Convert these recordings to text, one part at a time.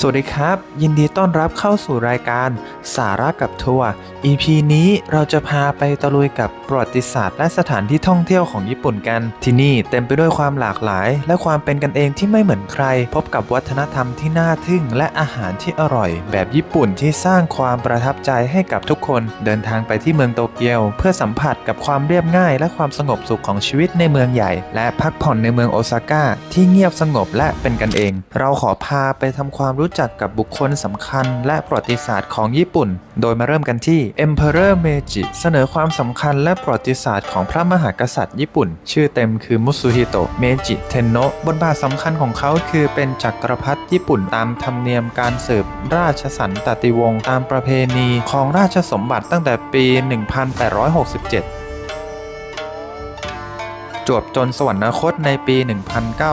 สวัสดีครับ ยินดีต้อนรับเข้าสู่รายการสาระกับทัวร์ EP นี้เราจะพาไปตะลุยกับประวัติศาสตร์ และสถานที่ท่องเที่ยวของญี่ปุ่นกัน ที่นี่เต็มไปด้วยความหลากหลาย และความเป็นกันเองที่ไม่เหมือนใคร พบกับวัฒนธรรมที่น่าทึ่ง และอาหารที่อร่อย แบบญี่ปุ่นที่สร้างความประทับใจให้กับทุกคน เดินทางไปที่เมืองโตเกียว เพื่อสัมผัสกับความเรียบง่าย และความสงบสุขของชีวิตในเมืองใหญ่ และพักผ่อนในเมืองโอซาก้าที่เงียบสงบและเป็นกันเอง เราขอพาไปทำความรูู้้จักกับบุคคลสำคัญและประวัติศาสตร์ของญี่ปุ่น โดยมาเริ่มกันที่ Emperor Meiji เสนอความสำคัญและประวัติศาสตร์ของพระมหากษัตริย์ญี่ปุ่น ชื่อเต็มคือมุสุฮิโตะเมจิเทนโนะบทบาทสำคัญของเขาคือเป็นจักรพรรดิญี่ปุ่นตามธรรมเนียมการสืบราชสันตติวงศ์ตามประเพณีของราชสมบัติตั้งแต่ปี 1867 จวบจนสวรรคตในปี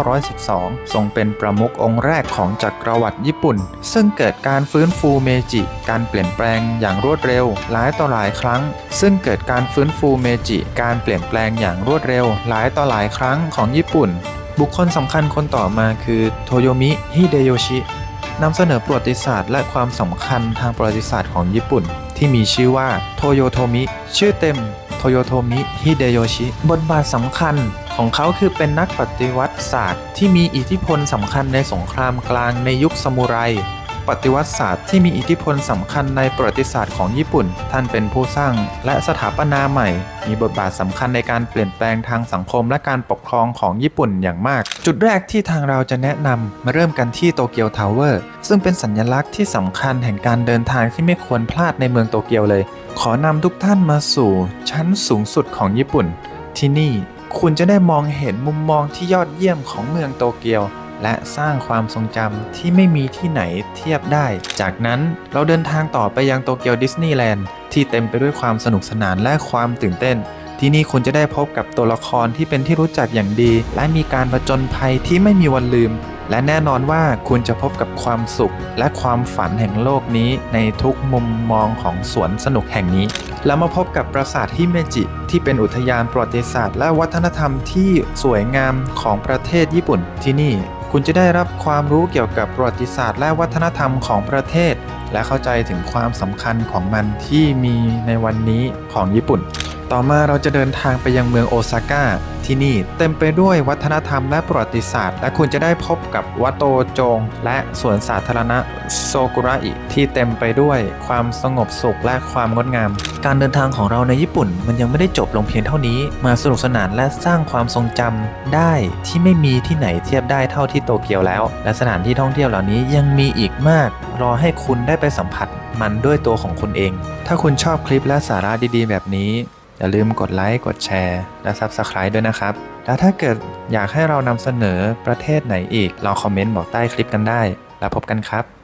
1912 ทรงเป็นประมุของค์แรกของจักรวรรดิญี่ปุ่น ซึ่งเกิดการฟื้นฟูเมจิ การเปลี่ยนแปลงอย่างรวดเร็ว หลายต่อหลายครั้ง ซึ่งเกิดการฟื้นฟูเมจิ การเปลี่ยนแปลงอย่างรวดเร็ว หลายต่อหลายครั้งของญี่ปุ่น บุคคลสำคัญคนต่อมาคือโทโยมิ ฮิเดโยชินำเสนอประวัติศาสตร์และความสำคัญทางประวัติศาสตร์ของญี่ปุ่น ที่มีชื่อว่าโทโยโทมิ ชื่อเต็ม โทโยโทมิ ฮิเดโยชิ บทบาทสำคัญของเขาคือเป็นนักปฏิวัติศาสตร์ ที่มีอิทธิพลสำคัญในสงครามกลางในยุคซามูไร ปฏิวัติศาสตร์ที่มีอิทธิพลสำคัญในประวัติศาสตร์ของญี่ปุ่น ท่านเป็นผู้สร้างและสถาปนาใหม่ มีบทบาทสำคัญในการเปลี่ยนแปลงทางสังคมและการปกครองของญี่ปุ่นอย่างมาก จุดแรกที่ทางเราจะแนะนำมาเริ่มกันที่โตเกียวทาวเวอร์ซึ่งเป็นสัญลักษณ์ที่สำคัญแห่งการเดินทางที่ไม่ควรพลาดในเมืองโตเกียวเลย ขอนำทุกท่านมาสู่ ชั้นสูงสุดของญี่ปุ่น ที่นี่คุณจะได้มองเห็นมุมมองที่ยอดเยี่ยมของเมืองโตเกียว และสร้างความทรงจำที่ไม่มีที่ไหนเทียบได้ จากนั้นเราเดินทางต่อไปยังโตเกียวดิสนีย์แลนด์ที่เต็มไปด้วยความสนุกสนานและความตื่นเต้น ที่นี่คุณจะได้พบกับตัวละครที่เป็นที่รู้จักอย่างดี และมีการผจญภัยที่ไม่มีวันลืม และแน่นอนว่าคุณจะพบกับความสุข และความฝันแห่งโลกนี้ในทุกมุมมองของสวนสนุกแห่งนี้แล้วมาพบกับปราสาทฮิเมจิ ที่เป็นอุทยานประวัติศาสตร์ และวัฒนธรรมที่สวยงามของประเทศญี่ปุ่นที่นี่ คุณจะได้รับความรู้เกี่ยวกับประวัติศาสตร์และวัฒนธรรมของประเทศ และเข้าใจถึงความสำคัญของมันที่มีในวันนี้ของญี่ปุ่น ต่อมาเราจะเดินทางไปยังเมืองโอซาก้า ที่นี่เต็มไปด้วยวัฒนธรรมและประวัติศาสตร์ และคุณจะได้พบกับวัดโตโจง และสวนสาธารณะโซกุระอิที่เต็มไปด้วยความสงบสุขและความงดงาม การเดินทางของเราในญี่ปุ่นมันยังไม่ได้จบลงเพียงเท่านี้ มาสนุกสนานและสร้างความทรงจำได้ที่ไม่มีที่ไหนเทียบได้เท่าที่โตเกียวแล้ว และสถานที่ท่องเที่ยวเหล่านี้ยังมีอีกมาก รอให้คุณได้ไปสัมผัสมันด้วยตัวของคุณเอง ถ้าคุณชอบคลิปและสาระดีๆ แบบนี้ อย่าลืมกดไลค์ กดแชร์ และ Subscribe ด้วยนะครับ แล้วถ้าเกิดอยากให้เรานำเสนอประเทศไหนอีกลองคอมเมนต์บอกใต้คลิปกันได้ แล้วพบกันครับ